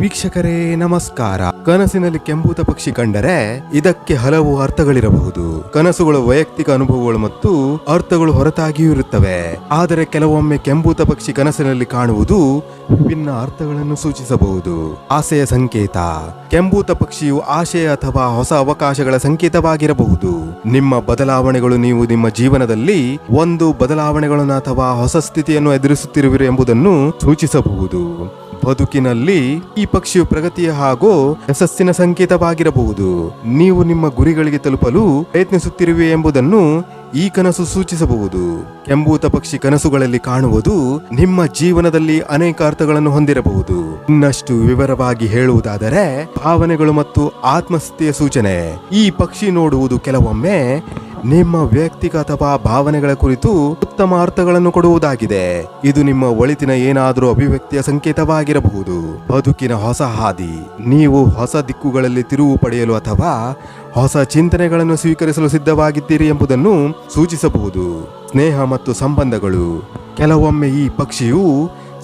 ವೀಕ್ಷಕರೇ, ನಮಸ್ಕಾರ. ಕನಸಿನಲ್ಲಿ ಕೆಂಬೂತ ಪಕ್ಷಿ ಕಂಡರೆ ಇದಕ್ಕೆ ಹಲವು ಅರ್ಥಗಳಿರಬಹುದು. ಕನಸುಗಳು ವೈಯಕ್ತಿಕ ಅನುಭವಗಳು ಮತ್ತು ಅರ್ಥಗಳು ಹೊರತಾಗಿಯೂ ಇರುತ್ತವೆ. ಆದರೆ ಕೆಲವೊಮ್ಮೆ ಕೆಂಬೂತ ಪಕ್ಷಿ ಕನಸಿನಲ್ಲಿ ಕಾಣುವುದು ವಿಭಿನ್ನ ಅರ್ಥಗಳನ್ನು ಸೂಚಿಸಬಹುದು. ಆಸೆಯ ಸಂಕೇತ. ಕೆಂಬೂತ ಪಕ್ಷಿಯು ಆಶಯ ಅಥವಾ ಹೊಸ ಅವಕಾಶಗಳ ಸಂಕೇತವಾಗಿರಬಹುದು. ನಿಮ್ಮ ಬದಲಾವಣೆಗಳು ನೀವು ನಿಮ್ಮ ಜೀವನದಲ್ಲಿ ಒಂದು ಬದಲಾವಣೆಗಳನ್ನು ಅಥವಾ ಹೊಸ ಸ್ಥಿತಿಯನ್ನು ಎದುರಿಸುತ್ತಿರುವಿರಿ ಎಂಬುದನ್ನು ಸೂಚಿಸಬಹುದು. ಬದುಕಿನಲ್ಲಿ ಈ ಪಕ್ಷಿಯು ಪ್ರಗತಿಯ ಹಾಗೂ ಯಶಸ್ಸಿನ ಸಂಕೇತವಾಗಿರಬಹುದು. ನೀವು ನಿಮ್ಮ ಗುರಿಗಳಿಗೆ ತಲುಪಲು ಪ್ರಯತ್ನಿಸುತ್ತಿರುವೆ ಎಂಬುದನ್ನು ಈ ಕನಸು ಸೂಚಿಸಬಹುದು. ಕೆಂಬೂತ ಪಕ್ಷಿ ಕನಸುಗಳಲ್ಲಿ ಕಾಣುವುದು ನಿಮ್ಮ ಜೀವನದಲ್ಲಿ ಅನೇಕ ಅರ್ಥಗಳನ್ನು ಹೊಂದಿರಬಹುದು. ಇನ್ನಷ್ಟು ವಿವರವಾಗಿ ಹೇಳುವುದಾದರೆ ಭಾವನೆಗಳು ಮತ್ತು ಆತ್ಮಸ್ಥಿತಿಯ ಸೂಚನೆ. ಈ ಪಕ್ಷಿ ನೋಡುವುದು ಕೆಲವೊಮ್ಮೆ ನಿಮ್ಮ ವ್ಯಕ್ತಿಕ ಅಥವಾ ಭಾವನೆಗಳ ಕುರಿತು ಉತ್ತಮ ಅರ್ಥಗಳನ್ನು ಕೊಡುವುದಾಗಿದೆ. ಇದು ನಿಮ್ಮ ಒಳಿತಿನ ಏನಾದರೂ ಅಭಿವ್ಯಕ್ತಿಯ ಸಂಕೇತವಾಗಿರಬಹುದು. ಬದುಕಿನ ಹೊಸ ಹಾದಿ, ನೀವು ಹೊಸ ದಿಕ್ಕುಗಳಲ್ಲಿ ತಿರುವು ಪಡೆಯಲು ಅಥವಾ ಹೊಸ ಚಿಂತನೆಗಳನ್ನು ಸ್ವೀಕರಿಸಲು ಸಿದ್ಧವಾಗಿದ್ದೀರಿ ಎಂಬುದನ್ನು ಸೂಚಿಸಬಹುದು. ಸ್ನೇಹ ಮತ್ತು ಸಂಬಂಧಗಳು, ಕೆಲವೊಮ್ಮೆ ಈ ಪಕ್ಷಿಯು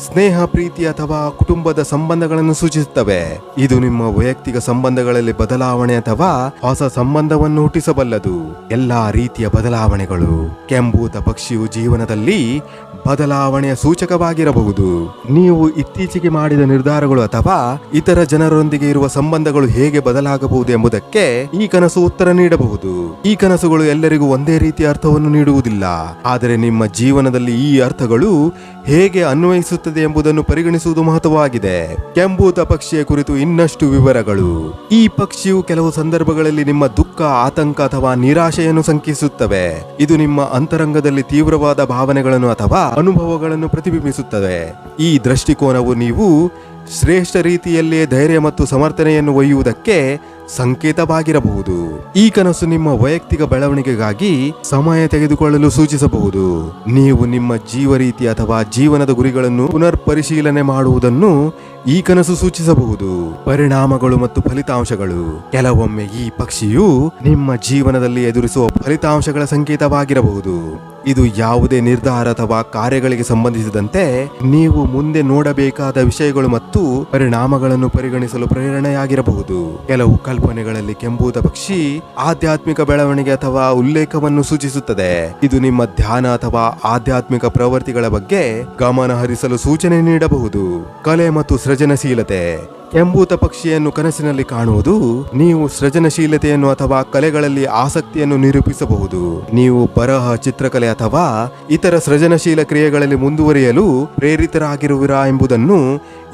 ಸ್ನೇಹ, ಪ್ರೀತಿ ಅಥವಾ ಕುಟುಂಬದ ಸಂಬಂಧಗಳನ್ನು ಸೂಚಿಸುತ್ತವೆ. ಇದು ನಿಮ್ಮ ವೈಯಕ್ತಿಕ ಸಂಬಂಧಗಳಲ್ಲಿ ಬದಲಾವಣೆ ಅಥವಾ ಹೊಸ ಸಂಬಂಧವನ್ನು ಹುಟ್ಟಿಸಬಲ್ಲದು. ಎಲ್ಲಾ ರೀತಿಯ ಬದಲಾವಣೆಗಳು ಕೆಂಬೂತ ಪಕ್ಷಿಯು ಜೀವನದಲ್ಲಿ ಬದಲಾವಣೆಯ ಸೂಚಕವಾಗಿರಬಹುದು. ನೀವು ಇತ್ತೀಚೆಗೆ ಮಾಡಿದ ನಿರ್ಧಾರಗಳು ಅಥವಾ ಇತರ ಜನರೊಂದಿಗೆ ಇರುವ ಸಂಬಂಧಗಳು ಹೇಗೆ ಬದಲಾಗಬಹುದು ಎಂಬುದಕ್ಕೆ ಈ ಕನಸು ಉತ್ತರ ನೀಡಬಹುದು. ಈ ಕನಸುಗಳು ಎಲ್ಲರಿಗೂ ಒಂದೇ ರೀತಿಯ ಅರ್ಥವನ್ನು ನೀಡುವುದಿಲ್ಲ. ಆದರೆ ನಿಮ್ಮ ಜೀವನದಲ್ಲಿ ಈ ಅರ್ಥಗಳು ಹೇಗೆ ಅನ್ವಯಿಸುತ್ತದೆ ಎಂಬುದನ್ನು ಪರಿಗಣಿಸುವುದು ಮಹತ್ವವಾಗಿದೆ. ಕೆಂಬೂತ ಪಕ್ಷಿಯ ಕುರಿತು ಇನ್ನಷ್ಟು ವಿವರಗಳು. ಈ ಪಕ್ಷಿಯು ಕೆಲವು ಸಂದರ್ಭಗಳಲ್ಲಿ ನಿಮ್ಮ ದುಃಖ, ಆತಂಕ ಅಥವಾ ನಿರಾಶೆಯನ್ನು ಸಂಕಿಸುತ್ತವೆ ಇದು ನಿಮ್ಮ ಅಂತರಂಗದಲ್ಲಿ ತೀವ್ರವಾದ ಭಾವನೆಗಳನ್ನು ಅಥವಾ ಅನುಭವಗಳನ್ನು ಪ್ರತಿಬಿಂಬಿಸುತ್ತದೆ. ಈ ದೃಷ್ಟಿಕೋನವು ನೀವು ಶ್ರೇಷ್ಠ ರೀತಿಯಲ್ಲಿಯೇ ಧೈರ್ಯ ಮತ್ತು ಸಮರ್ಥನೆಯನ್ನು ಒಯ್ಯುವುದಕ್ಕೆ ಸಂಕೇತವಾಗಿರಬಹುದು. ಈ ಕನಸು ನಿಮ್ಮ ವೈಯಕ್ತಿಕ ಬೆಳವಣಿಗೆಗಾಗಿ ಸಮಯ ತೆಗೆದುಕೊಳ್ಳಲು ಸೂಚಿಸಬಹುದು. ನೀವು ನಿಮ್ಮ ಜೀವ ರೀತಿ ಅಥವಾ ಜೀವನದ ಗುರಿಗಳನ್ನು ಪುನರ್ ಪರಿಶೀಲನೆ ಮಾಡುವುದನ್ನು ಈ ಕನಸು ಸೂಚಿಸಬಹುದು. ಪರಿಣಾಮಗಳು ಮತ್ತು ಫಲಿತಾಂಶಗಳು. ಕೆಲವೊಮ್ಮೆ ಈ ಪಕ್ಷಿಯು ನಿಮ್ಮ ಜೀವನದಲ್ಲಿ ಎದುರಿಸುವ ಫಲಿತಾಂಶಗಳ ಸಂಕೇತವಾಗಿರಬಹುದು. ಇದು ಯಾವುದೇ ನಿರ್ಧಾರ ಅಥವಾ ಕಾರ್ಯಗಳಿಗೆ ಸಂಬಂಧಿಸಿದಂತೆ ನೀವು ಮುಂದೆ ನೋಡಬೇಕಾದ ವಿಷಯಗಳು ಮತ್ತು ಪರಿಣಾಮಗಳನ್ನು ಪರಿಗಣಿಸಲು ಪ್ರೇರಣೆಯಾಗಿರಬಹುದು. ಕೆಲವು ಕಲ್ಪನೆಗಳಲ್ಲಿ ಕೆಂಬೂತ ಪಕ್ಷಿ ಆಧ್ಯಾತ್ಮಿಕ ಬೆಳವಣಿಗೆ ಅಥವಾ ಉಲ್ಲೇಖವನ್ನು ಸೂಚಿಸುತ್ತದೆ. ಇದು ನಿಮ್ಮ ಧ್ಯಾನ ಅಥವಾ ಆಧ್ಯಾತ್ಮಿಕ ಪ್ರವೃತ್ತಿಗಳ ಬಗ್ಗೆ ಗಮನ ಹರಿಸಲು ಸೂಚನೆ ನೀಡಬಹುದು. ಕಲೆ ಮತ್ತು ಸೃಜನಶೀಲತೆ. ಕೆಂಬೂತ ಪಕ್ಷಿಯನ್ನು ಕನಸಿನಲ್ಲಿ ಕಾಣುವುದು, ನೀವು ಸೃಜನಶೀಲತೆಯನ್ನು ಅಥವಾ ಕಲೆಗಳಲ್ಲಿ ಆಸಕ್ತಿಯನ್ನು ನಿರೂಪಿಸಬಹುದು. ನೀವು ಬರಹ, ಚಿತ್ರಕಲೆ ಅಥವಾ ಇತರ ಸೃಜನಶೀಲ ಕ್ರಿಯೆಗಳಲ್ಲಿ ಮುಂದುವರಿಯಲು ಪ್ರೇರಿತರಾಗಿರುವಿರಾ ಎಂಬುದನ್ನು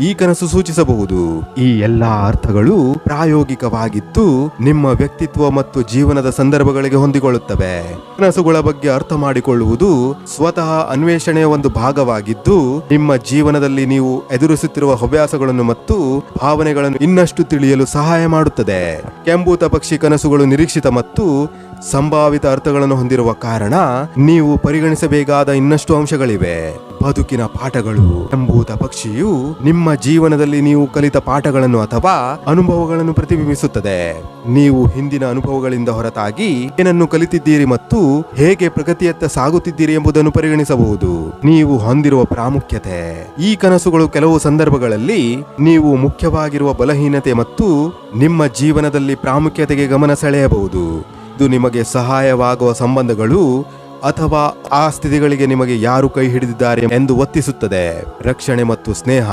ಈ ಕನಸು ಸೂಚಿಸಬಹುದು. ಈ ಎಲ್ಲಾ ಅರ್ಥಗಳು ಪ್ರಾಯೋಗಿಕವಾಗಿದ್ದು ನಿಮ್ಮ ವ್ಯಕ್ತಿತ್ವ ಮತ್ತು ಜೀವನದ ಸಂದರ್ಭಗಳಿಗೆ ಹೊಂದಿಕೊಳ್ಳುತ್ತವೆ. ಕನಸುಗಳ ಬಗ್ಗೆ ಅರ್ಥ ಮಾಡಿಕೊಳ್ಳುವುದು ಸ್ವತಃ ಅನ್ವೇಷಣೆಯ ಒಂದು ಭಾಗವಾಗಿದ್ದು, ನಿಮ್ಮ ಜೀವನದಲ್ಲಿ ನೀವು ಎದುರಿಸುತ್ತಿರುವ ಹವ್ಯಾಸಗಳನ್ನು ಮತ್ತು ಭಾವನೆಗಳನ್ನು ಇನ್ನಷ್ಟು ತಿಳಿಯಲು ಸಹಾಯ ಮಾಡುತ್ತದೆ. ಕೆಂಬೂತ ಪಕ್ಷಿ ಕನಸುಗಳು ನಿರೀಕ್ಷಿತ ಮತ್ತು ಸಂಭಾವಿತ ಅರ್ಥಗಳನ್ನು ಹೊಂದಿರುವ ಕಾರಣ ನೀವು ಪರಿಗಣಿಸಬೇಕಾದ ಇನ್ನಷ್ಟು ಅಂಶಗಳಿವೆ. ಬದುಕಿನ ಪಾಠಗಳು. ಎಂಬುದ ಪಕ್ಷಿಯು ನಿಮ್ಮ ಜೀವನದಲ್ಲಿ ನೀವು ಕಲಿತ ಪಾಠಗಳನ್ನು ಅಥವಾ ಅನುಭವಗಳನ್ನು ಪ್ರತಿಬಿಂಬಿಸುತ್ತದೆ. ನೀವು ಹಿಂದಿನ ಅನುಭವಗಳಿಂದ ಹೊರತಾಗಿ ಏನನ್ನು ಕಲಿತಿದ್ದೀರಿ ಮತ್ತು ಹೇಗೆ ಪ್ರಗತಿಯತ್ತ ಸಾಗುತ್ತಿದ್ದೀರಿ ಎಂಬುದನ್ನು ಪರಿಗಣಿಸಬಹುದು. ನೀವು ಹೊಂದಿರುವ ಪ್ರಾಮುಖ್ಯತೆ. ಈ ಕನಸುಗಳು ಕೆಲವು ಸಂದರ್ಭಗಳಲ್ಲಿ ನೀವು ಮುಖ್ಯವಾಗಿರುವ ಬಲಹೀನತೆ ಮತ್ತು ನಿಮ್ಮ ಜೀವನದಲ್ಲಿ ಪ್ರಾಮುಖ್ಯತೆಗೆ ಗಮನ ಸೆಳೆಯಬಹುದು. ಇದು ನಿಮಗೆ ಸಹಾಯವಾಗುವ ಸಂಬಂಧಗಳು ಅಥವಾ ಆ ಸ್ಥಿತಿಗಳಿಗೆ ನಿಮಗೆ ಯಾರು ಕೈ ಹಿಡಿದಿದ್ದಾರೆ ಎಂದು ಒತ್ತಿಸುತ್ತದೆ. ರಕ್ಷಣೆ ಮತ್ತು ಸ್ನೇಹ,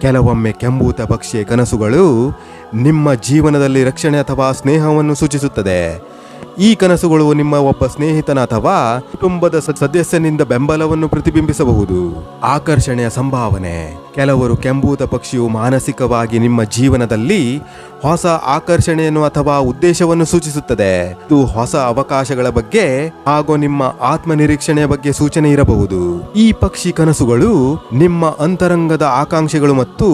ಕೆಲವೊಮ್ಮೆ ಕೆಂಬೂತ ಪಕ್ಷಿಯ ಕನಸುಗಳು ನಿಮ್ಮ ಜೀವನದಲ್ಲಿ ರಕ್ಷಣೆ ಅಥವಾ ಸ್ನೇಹವನ್ನು ಸೂಚಿಸುತ್ತದೆ. ಈ ಕನಸುಗಳು ನಿಮ್ಮ ಒಬ್ಬ ಸ್ನೇಹಿತನ ಅಥವಾ ಕುಟುಂಬದ ಸದಸ್ಯನಿಂದ ಬೆಂಬಲವನ್ನು ಪ್ರತಿಬಿಂಬಿಸಬಹುದು. ಆಕರ್ಷಣೆಯ ಸಂಭಾವನೆ. ಕೆಲವರು ಕೆಂಬೂತ ಪಕ್ಷಿಯು ಮಾನಸಿಕವಾಗಿ ನಿಮ್ಮ ಜೀವನದಲ್ಲಿ ಹೊಸ ಆಕರ್ಷಣೆಯನ್ನು ಅಥವಾ ಉದ್ದೇಶವನ್ನು ಸೂಚಿಸುತ್ತದೆ. ಇದು ಹೊಸ ಅವಕಾಶಗಳ ಬಗ್ಗೆ ಹಾಗೂ ನಿಮ್ಮ ಆತ್ಮನಿರೀಕ್ಷಣೆಯ ಬಗ್ಗೆ ಸೂಚನೆ ಇರಬಹುದು. ಈ ಪಕ್ಷಿ ಕನಸುಗಳು ನಿಮ್ಮ ಅಂತರಂಗದ ಆಕಾಂಕ್ಷೆಗಳು ಮತ್ತು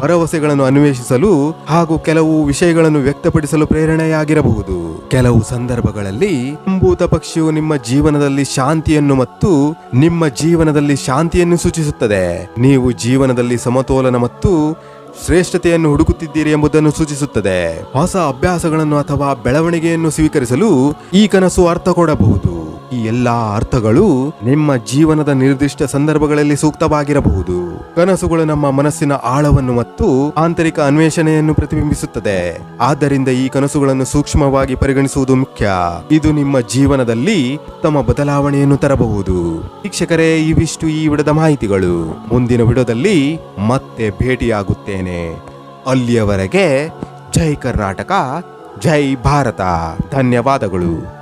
ಭರವಸೆಗಳನ್ನು ಅನ್ವೇಷಿಸಲು ಹಾಗೂ ಕೆಲವು ವಿಷಯಗಳನ್ನು ವ್ಯಕ್ತಪಡಿಸಲು ಪ್ರೇರಣೆಯಾಗಿರಬಹುದು. ಕೆಲವು ಸಂದರ್ಭಗಳಲ್ಲಿ ಅಂಬೂತ ಪಕ್ಷಿಯು ನಿಮ್ಮ ಜೀವನದಲ್ಲಿ ಶಾಂತಿಯನ್ನು ಮತ್ತು ನಿಮ್ಮ ಜೀವನದಲ್ಲಿ ಶಾಂತಿಯನ್ನು ಸೂಚಿಸುತ್ತದೆ. ನೀವು ಜೀವನದಲ್ಲಿ ಸಮತೋಲನ ಮತ್ತು ಶ್ರೇಷ್ಠತೆಯನ್ನು ಹುಡುಕುತ್ತಿದ್ದೀರಿ ಎಂಬುದನ್ನು ಸೂಚಿಸುತ್ತದೆ. ಹೊಸ ಅಭ್ಯಾಸಗಳನ್ನು ಅಥವಾ ಬೆಳವಣಿಗೆಯನ್ನು ಸ್ವೀಕರಿಸಲು ಈ ಕನಸು ಅರ್ಥ ಕೊಡಬಹುದು. ಈ ಎಲ್ಲಾ ಅರ್ಥಗಳು ನಿಮ್ಮ ಜೀವನದ ನಿರ್ದಿಷ್ಟ ಸಂದರ್ಭಗಳಲ್ಲಿ ಸೂಕ್ತವಾಗಿರಬಹುದು. ಕನಸುಗಳು ನಮ್ಮ ಮನಸ್ಸಿನ ಆಳವನ್ನು ಮತ್ತು ಆಂತರಿಕ ಅನ್ವೇಷಣೆಯನ್ನು ಪ್ರತಿಬಿಂಬಿಸುತ್ತದೆ. ಆದ್ದರಿಂದ ಈ ಕನಸುಗಳನ್ನು ಸೂಕ್ಷ್ಮವಾಗಿ ಪರಿಗಣಿಸುವುದು ಮುಖ್ಯ. ಇದು ನಿಮ್ಮ ಜೀವನದಲ್ಲಿ ಉತ್ತಮ ಬದಲಾವಣೆಯನ್ನು ತರಬಹುದು. ವೀಕ್ಷಕರೇ, ಇವಿಷ್ಟು ಈ ವಿಡದ ಮಾಹಿತಿಗಳು. ಮುಂದಿನ ವಿಡದಲ್ಲಿ ಮತ್ತೆ ಭೇಟಿಯಾಗುತ್ತೇನೆ. ಅಲ್ಲಿಯವರೆಗೆ ಜೈ ಕರ್ನಾಟಕ, ಜೈ ಭಾರತ. ಧನ್ಯವಾದಗಳು.